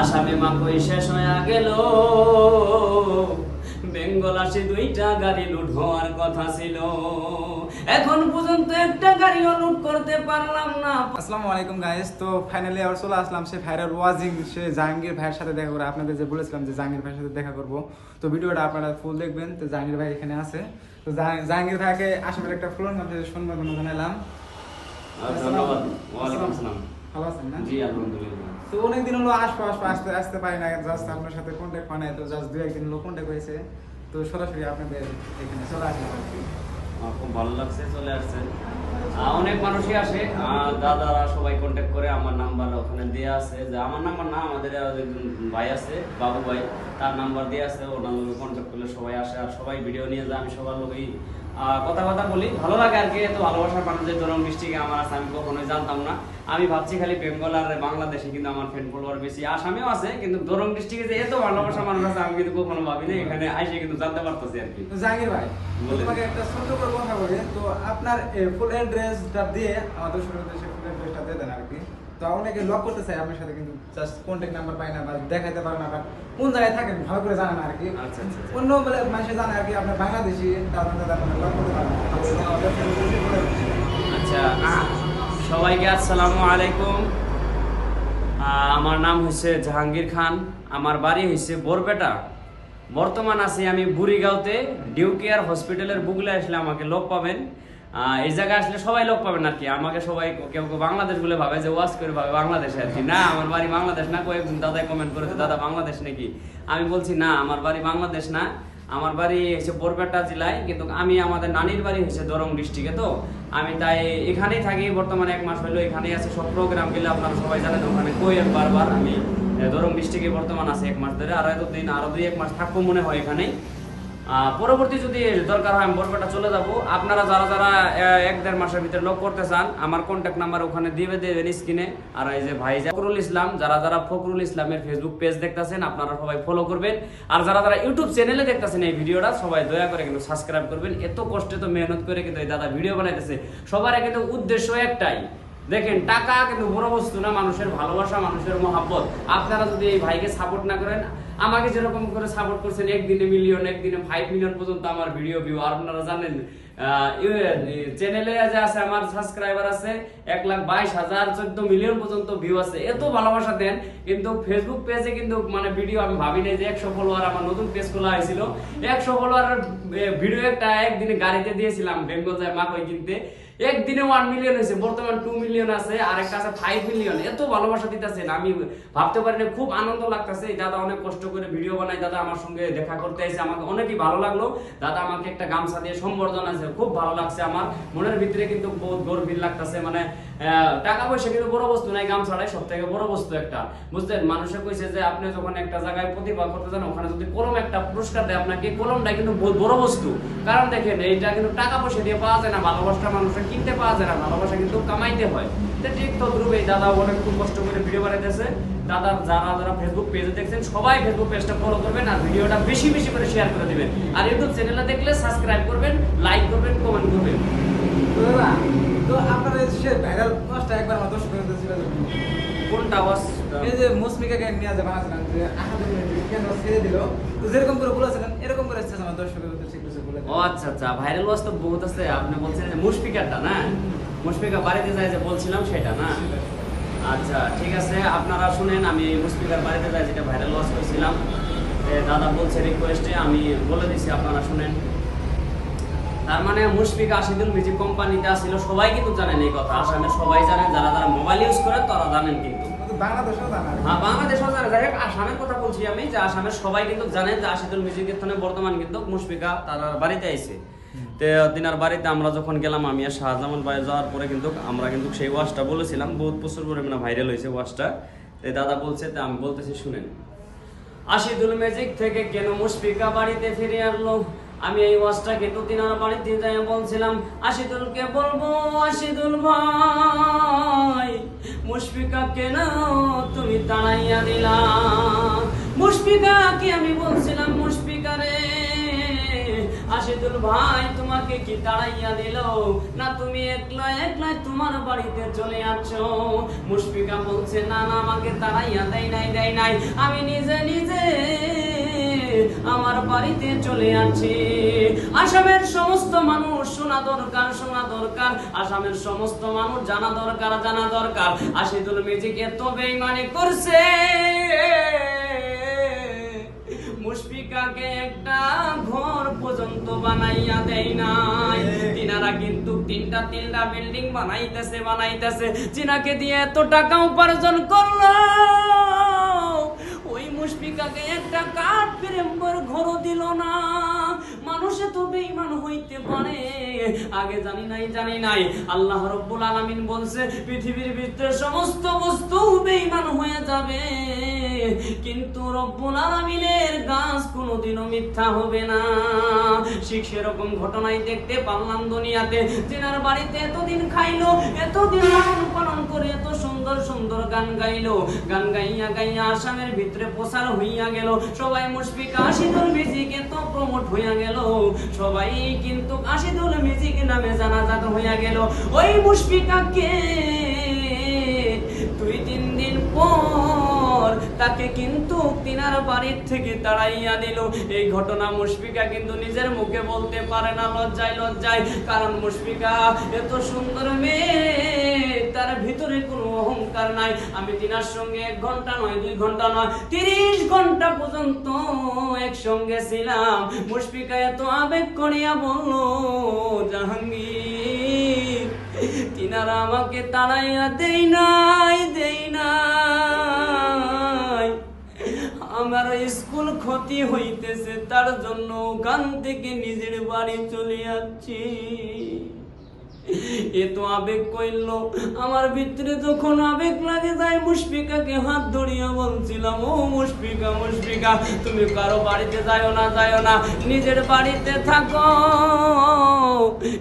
আসামে মাকই শেষ হয়ে গেল। বেঙ্গল আসে দুইটা গাড়ি লুট হওয়ার কথা ছিল। এখন পর্যন্ত একটা গাড়িও লুট করতে পারলাম না। আসসালামু আলাইকুম গাইস তো ফাইনালি আবার চলে আসলাম সে ভাইরাল ওয়াজিং সে জাহাঙ্গীর ভাইয়ের সাথে দেখা করে। আপনাদের যে বলেছিলাম যে জাহাঙ্গীর ভাইয়ের সাথে দেখা করব। তো ভিডিওটা আপনারা ফুল দেখবেন। তো জাহাঙ্গীর ভাই এখানে আছে। তো জাহাঙ্গীর ভাইকে আসামের একটা ফ্লোর নাম সম্বোধনা জানালাম। ধন্যবাদ। ওয়ালাইকুম আসসালাম। ভালো আছেন না? জি আলহামদুলিল্লাহ। তো অনেকদিন হলো আসব আসব, আসতে আসতে পারি না জাস্ট আপনার সাথে কন্ট্যাক্ট হয় তো জাস্ট দু একদিন হলো কন্ট্যাক্ট হয়েছে। তো সরাসরি আপনাদের এখানে চলে আসলাম। আমার খুব ভালো লাগছে, চলে আসছেন। অনেক মানুষই আসে দাদারা সবাই কন্ট্যাক্ট করে, আমার নাম্বার ওখানে দেওয়া আছে। যে আমার নাম্বার না, আমাদের একজন ভাই আছে, বাবু ভাই, তার নাম্বার দেওয়া আছে, ওনার কন্ট্যাক্ট করলে সবাই আসে, আর সবাই ভিডিও নিয়ে যায়, আমি সবার লোকই কথা কথা বলি ভালো লাগে আর কি এত ভালোবাসার মানুষের ধরুন ডিস্ট্রিক্টে আমার আছে আমি কখনোই জানতাম না আমি ভাবছি খালি বেঙ্গল আর বাংলাদেশে কিন্তু আমার ফ্রেন্ড ফলোয়ার বেশি আসামেও আছে কিন্তু দরং ডিস্ট্রিক্টে যে এত ভালোবাসা মানুষ আছে আমি কিন্তু কখনো ভাবি না এখানে আইসে কিন্তু জানতে পারতেছি আর কি জাহির জাহাঙ্গীর ভাই। তোমাকে একটা ছোট্ট করে কথা বলি তো আপনার ফুল অ্যাড্রেসটা দিয়ে আমাদের শুরু দেশে ফুল অ্যাড্রেসটা দিয়ে দেন আর কি তো অনেকে লক করতে চাই আপনার সাথে কিন্তু জাস্ট কন্ট্যাক্ট নাম্বার পাই না বা দেখাইতে পারে না কোন জায়গায় থাকেন ভালো করে জানেন আর কি আচ্ছা, আচ্ছা, আচ্ছা। অন্য বলে মানুষে জানে আর কি আপনার বাংলাদেশি আপনার লক করতে পারেন। আচ্ছা সবাইকে আসসালামু আলাইকুম আমার নাম হচ্ছে জাহাঙ্গীর খান আমার বাড়ি হচ্ছে বরপেটা বর্তমান আছি আমি বুড়িগাঁওতে ডিউ কেয়ার হসপিটালের বুকলে আসলে আমাকে লোক পাবেন এই জায়গায় আসলে সবাই লোক পাবেন আর কি আমাকে সবাই কেউ কেউ বাংলাদেশ বলে ভাবে যে ওয়াজ করে ভাবে বাংলাদেশে আর কি। না, আমার বাড়ি বাংলাদেশ না কয়েকজন দাদাই কমেন্ট করেছে, দাদা, বাংলাদেশ নাকি? আমি বলছি, না, আমার বাড়ি বাংলাদেশ না, আমার বাড়ি হচ্ছে বরপেটা জেলায়, কিন্তু আমি আমাদের নানির বাড়ি হচ্ছে দরং ডিস্ট্রিক্টে তো। আমি তাই এখানেই থাকি, বর্তমানে এক মাস হলো এখানেই আছে, সব প্রোগ্রাম গেলে আপনারা সবাই জানেন, ওখানে কই বারবার আমি দরং ডিস্ট্রিক্টে বর্তমান আছে এক মাস ধরে আর এতদিন আরও দুই এক মাস থাকব মনে হয় এখানেই। পরবর্তী যদি দরকার হয়, আমি বরপেটা চলে যাব। আপনারা যারা যারা এক দেড় মাসের ভিতরে লোক করতে চান, আমার কন্ট্যাক্ট নাম্বার ওখানে দিয়ে দেবেন স্ক্রিনে আর এই যে ভাই ফখরুল ইসলাম, যারা যারা ফখরুল ইসলামের ফেসবুক পেজ দেখতেছেন, আপনারা সবাই ফলো করবেন। আর যারা যারা ইউটিউব চ্যানেলে দেখতেছেন এই ভিডিওটা, সবাই দয়া করে কিন্তু সাবস্ক্রাইব করবেন। এত কষ্টে তো মেহনত করে কিন্তু এই দাদা ভিডিও বানাইতেছে। সবার কিন্তু উদ্দেশ্য একটাই। দেখেন, টাকা কিন্তু বড় বস্তু না, মানুষের ভালোবাসা, মানুষের মহাব্বত। আপনারা যদি এই ভাইকে সাপোর্ট না করেন আমাকে যেরকম করে সাপোর্ট করছেন, একদিনে মিলিয়ন একদিনে ফাইভ মিলিয়ন পর্যন্ত আমার ভিডিও ভিউ আপনারা জানেন চ্যানেলে যে আছে, আমার সাবস্ক্রাইবার আছে, এক লাখ বাইশ হাজার চোদ্দ মিলিয়ন পর্যন্ত ভিউ আছে। এত ভালোবাসা দেন, কিন্তু ফেসবুক পেজে কিন্তু মানে ভিডিও আমি ভাবি নাই যে একশো ফলোয়ার আমার নতুন পেজ খোলা হয়েছিল। একশো ফলোয়ার ভিডিও একটা একদিনে গাড়িতে দিয়েছিলাম, বেঙ্গল যায় মাকই কিনতে একদিনে ওয়ান মিলিয়ন হয়েছে, বর্তমান টু মিলিয়ন আছে, আর একটা আছে ফাইভ মিলিয়ন এত ভালোবাসা দিতেছেন, আমি ভাবতে পারি না খুব আনন্দ লাগতেছে। দাদা অনেক কষ্ট করে ভিডিও বানাই দাদা আমার সঙ্গে দেখা করতে এসে আমাকে অনেকই ভালো লাগল। দাদা আমাকে একটা গামছা দিয়ে সম্বর্ধনা আছে খুব ভালো লাগছে আমার। মনের ভিতরে কিন্তু বহুত গর্বিত লাগতেছে মানে টাকা পয়সা কিন্তু বড় বস্তু, নাই গাম ছাড়াই সব থেকে বড় বস্তু একটা। বুঝলেন? মানুষে কইছে যে, আপনি যখন একটা জায়গায় প্রতিভা করতে যান, ওখানে যদি কলম একটা পুরস্কার দেয়, আপনাকে কলমটা কিন্তু বহুত বড় বস্তু। কারণ দেখেন, এইটা কিন্তু টাকা পয়সা দিয়ে পাওয়া যায় না, ভালোবাসা মানুষের কিনতে পাওয়া যায় না, ভালোবাসা কিন্তু কামাইতে হয়। ঠিক তো এই দাদা অনেক খুব কষ্ট করে ভিডিও বানাইতেছে। দাদা যারা যারা ফেসবুক পেজে দেখছেন সবাই ফেসবুক পেজটা ফলো করবেন আর ভিডিওটা বেশি বেশি করে শেয়ার করে দিবেন। আর ইউটিউব চ্যানেলে দেখলে সাবস্ক্রাইব করবেন লাইক করবেন কমেন্ট করবেন। তো আপনার সে ভাইরাল পোস্টটা একবার আমার দর্শক বন্ধুদের ছিল কোনটা আওয়াজ এই যে মুসমিকাকে নিয়ে যে যে কেন ছেড়ে দিল তো যেরকম করে বলেছিলেন এরকম করে এসেছে আমার দর্শকের উদ্দেশ্যে কিছু বলে ও আচ্ছা আচ্ছা ভাইরাল ওয়াজ তো বহুত আছে আপনি বলছেন মুশফিকারটা না? মুশফিকা বাড়িতে যায় যে বলছিলাম সেটা না? আচ্ছা ঠিক আছে আপনারা শুনেন আমি মুশফিকার বাড়িতে যাই যেটা ভাইরাল ওয়াজ করেছিলাম দাদা বলছে রিকোয়েস্টে আমি বলে দিছি আপনারা শুনেন। তার মানে মুশফিকা আশিদুল মিউজিক কোম্পানিতে আসছিল সবাই কিন্তু জানেন এই কথা। আসামে সবাই জানেন যারা যারা মোবাইল ইউজ করে তারা জানেন কিন্তু। হ্যাঁ বাংলাদেশও জানে। যাই হোক আসামের কথা বলছি আমি যে আসামের সবাই কিন্তু জানেন যে আশিদুল মিউজিকের থানে বর্তমান কিন্তু মুশফিকা তার বাড়িতে আইছে। তো দিনার বাড়িতে আমরা যখন গেলাম, আমি আর শাহজামান বাইরে যাওয়ার পরে কিন্তু আমরা কিন্তু সেই ওয়াশটা বলেছিলাম। বহুত প্রচুর পরিমাণে ভাইরাল হয়েছে ওয়াশটা। তো দাদা বলছে, তো আমি বলতেছি, শুনেন। আশিদুল ম্যাজিক থেকে কেন মুশফিকা বাড়িতে ফিরে আসলো? আমি এই ওয়াজটা কিন্তু তিনার বাড়িতে যাই বলছিলাম, আশিদুলকে বলব, আশিদুল ভাই, মুশফিকা কেন তুমি তাড়াইয়া দিলা? মুশফিকা কি আমি বলছিলাম, মুশফিকা রে আশিদুল আশিদুল ভাই, তোমাকে কি তাড়াইয়া দিল? না, তুমি একলা, একলাই তোমার বাড়িতে চলে আসছো। মুশফিকা বলছে, না না, আমাকে তাড়াইয়া দেয় নাই দেয় নাই। আমি নিজে নিজে আমার বাড়িতে চলে আসছি। আসামের সমস্ত মানুষ শোনা দরকার শোনা দরকার। আসামের সমস্ত মানুষ জানা দরকার জানা দরকার। আশিদুল মিজিক এত বেইমানি করছে। মুশফিকাকে একটা ঘর পর্যন্ত বানাইয়া দেয় নাই। তিনারা কিন্তু তিনটা তিনটা বিল্ডিং বানাইতেছে বানাইতেছে। চিনাকে দিয়ে এত টাকা উপার্জন করল। ওই মুশফিকাকে একটা কাঠ প্রেম্বর ঘরও দিল না। মানুষে তো বেঈমান হইতে পারে। আগে জানি নাই জানি নাই। আল্লাহ রব্বুল আলামিন বলছে পৃথিবীর ভিতরে সমস্ত বস্তু বেঈমান হয়ে যাবে। কিন্তু রব্বুল আলামিনের গাছ কোনোদিনও মিথ্যা হবে না। ঠিক সেরকম ঘটনাই দেখতে পারলাম দুনিয়াতে। যেনার বাড়িতে এতদিন খাইলো, এতদিন লালন পালন করে এত সুন্দর সুন্দর গান গাইলো। গান গাইয়া গাইয়া আসামের ভিতরে প্রচার হইয়া গেল। সবাই মুশফিক আশিদুল মিউজিক এত প্রমোট হইয়া গেল। সবাই কিন্তু আশিদুল মিউজিক নামে জানাজাত হইয়া গেল। ওই মুশফিকাকে দুই তিন দিন পর তাকে কিন্তু তিনার বাড়ির থেকে তাড়াইয়া দিল। এই ঘটনা মুশফিকা কিন্তু নিজের মুখে বলতে পারে না, লজ্জায় লজ্জায়। কারণ মুশফিকা এত সুন্দর মেয়ে, তার ভিতরে কোনো অহংকার নাই। আমি তিনার সঙ্গে এক ঘণ্টা নয়, দুই ঘণ্টা নয়, তিরিশ ঘণ্টা পর্যন্ত একসঙ্গে ছিলাম। মুশফিকা এত আবেগ করিয়া বলল, জাহাঙ্গীর, তিনারা আমাকে তাড়াইয়া দেই নাই দেই নাই। আমার স্কুল ক্ষতি হইতেছে তার জন্য ওখান থেকে নিজের বাড়ি চলে যাচ্ছি। এ তো আবেগ কইল, আমার ভিতরে যখন আবেগ লাগে যায়, মুশফিকাকে হাত ধরিয়া বলছিলাম, ও মুশফিকা মুশফিকা, তুমি কারও বাড়িতে যাও না যাও না, নিজের বাড়িতে থাকো।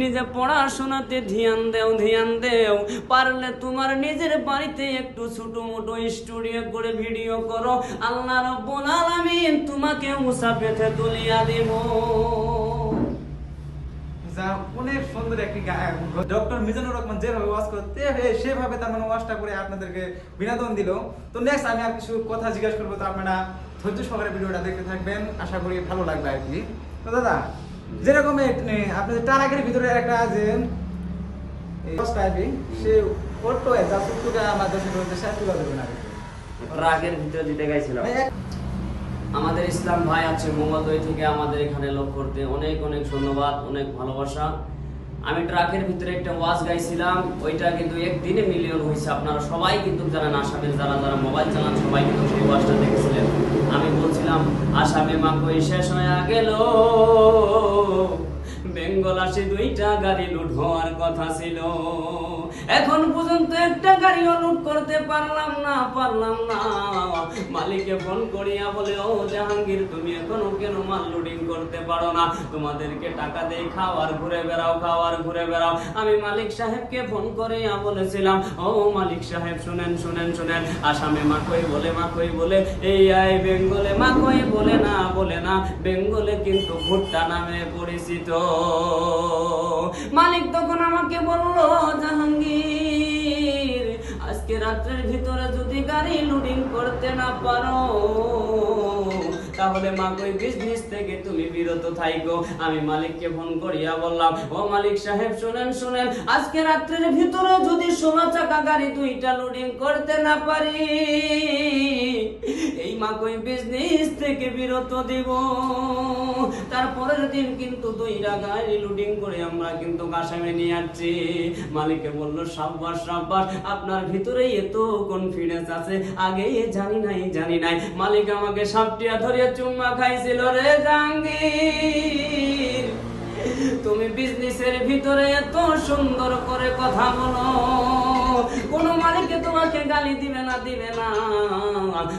নিজে পড়াশোনাতে ধ্যান দেও ধ্যান দেও, পারলে তোমার নিজের বাড়িতে একটু ছোট মোটো স্টুডিও করে ভিডিও করো। আল্লাহ রব্বুল আলামিন তোমাকে মুসাফেতে তুলিয়া দেব। যা অনেক সুন্দর একটি ডক্টর মিজানুর রহমান যেভাবে ওয়াজ করতে সেভাবে তার মানে ওয়াজটা করে আপনাদেরকে বিনোদন দিল। তো নেক্সট আমি আর কিছু কথা জিজ্ঞাসা করব তো আপনারা ধৈর্য সহকারে ভিডিওটা দেখতে থাকবেন। আশা করি ভালো লাগবে আর কি। তো দাদা যেরকম আপনাদের টারাকের ভিতরে একটা যে সে অটো যা সত্যটা আমার দর্শক শেষ তুলে দেবেন আর কি। রাগের ভিতরে দিতে গাইছিলাম। মানে আমাদের ইসলাম ভাই আছে মোমাদই থেকে আমাদের এখানে লোক করতে। অনেক অনেক ধন্যবাদ, অনেক ভালোবাসা। আমি ট্রাকের ভিতরে একটা ওয়াজ গাইছিলাম, ওইটা কিন্তু একদিনে মিলিয়ন হয়েছে। আপনারা সবাই কিন্তু জানেন আসামের যারা যারা মোবাইল চালান, সবাই কিন্তু সেই ওয়াজটা দেখেছিলেন। আমি বলছিলাম, আসামে মাকই শেষ হয়ে গেল। বেঙ্গল আসে দুইটা গাড়ি লুট হওয়ার কথা ছিল। এখন পর্যন্ত একটা গাড়িও লুট করতে পারলাম না পারলাম না। মালিককে ফোন করিয়া বলে, ও জাহাঙ্গীর, তুমি এখনও কেন মাল লোডিং করতে পারো না? তোমাদেরকে টাকা দেই, খাওয়ার, ঘুরে বেড়াও, খাওয়ার, ঘুরে বেড়াও। আমি মালিক সাহেবকে ফোন করিয়া বলেছিলাম, ও মালিক সাহেব, শুনেন শুনেন শুনেন। আসামে মাকই বলে মাকই বলে, এই আই বেঙ্গলে, মাকই বলে না বলে না। বেঙ্গলে কিন্তু ভুট্টা নামে পরিচিত। মালিক তখন আমাকে বলল, জাহাঙ্গীর, আজকে রাত্রের ভিতরে যদি গাড়ি লোডিং করতে না পারো, তাহলে মাকই বিজনেস থেকে তুমি বিরত থাইকো। আমি মালিককে ফোন করিয়া বললাম, ও মালিক সাহেব, শুনেন শুনেন, আজকে রাত্রের ভিতরে যদি ষোলো চাকা গাড়ি দুইটা লোডিং করতে না পারি এই মাকই বিজনেস থেকে বিরত দিব। তারপরের দিন কিন্তু দুইটা গাড়ি লোডিং করে আমরা কিন্তু আসামে নিয়ে যাচ্ছি। মালিকে বলল, সাব্বাস সাব্বাস, আপনার ভিতরে এত কনফিডেন্স আছে। আগে জানি নাই জানি নাই। মালিক আমাকে সাপটিয়া ধরিয়া চুম্মা খাইছিল রে জাঙ্গির তুমি বিজনেসের ভিতরে এত সুন্দর করে কথা বলো। কোন মালিকে তোমাকে গালি দিবে না দিবে না।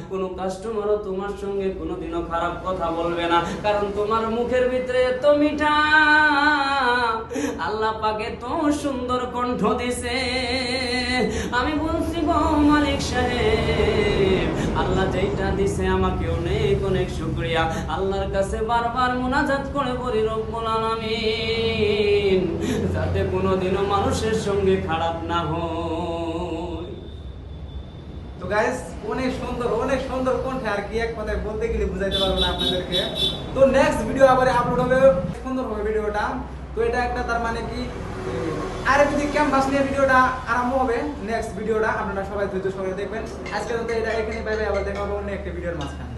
কোন কাস্টমারও তোমার সঙ্গে কোনোদিনও খারাপ কথা বলবে না, কারণ তোমার মুখের ভিতরে এত মিঠা। আল্লাহ পাকে তো সুন্দর কণ্ঠ দিছে। আমি বলছি, গো মালিক সাহেব, আল্লাহ যেইটা দিছে আমাকে অনেক অনেক শুক্রিয়া। আল্লাহর কাছে বারবার মোনাজাত করে বলি, রব্বুল আলামিন, যাতে কোনোদিনও মানুষের সঙ্গে খারাপ না হয় তো গাইস অনেক সুন্দর অনেক সুন্দর কণ্ঠে আর কি এক কথায় বলতে গেলে বুঝাইতে পারব না আপনাদেরকে। তো নেক্সট ভিডিও আবার আপলোড হবে, সুন্দর হবে ভিডিওটা তো এটা একটা তার মানে কি আয়ুর্বেদিক ক্যাম্পাস নিয়ে ভিডিওটা আরম্ভ হবে নেক্সট ভিডিওটা আপনারা সবাই ধৈর্য সবাই দেখবেন। আজকে তো এটা এখানে পাইবে আবার দেখা হবে অন্য একটা ভিডিওর মাঝখানে।